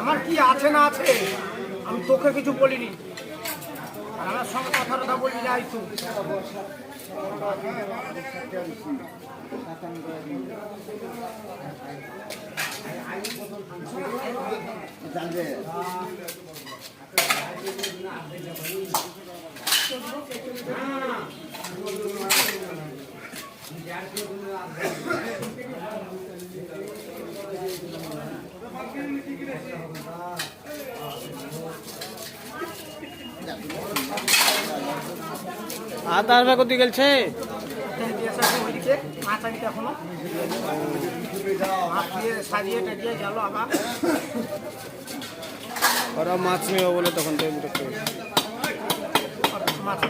আমার কি আছে না আছে? আমি তোকে কিছু বলিনি। আমার সঙ্গে কথা কথা বলি যাই তুই আর এখনও মাছ দিয়ে সাজিয়ে টাজিয়ে গেল আবার ওরা মাছ নেবে বলে তখন তো। মাছ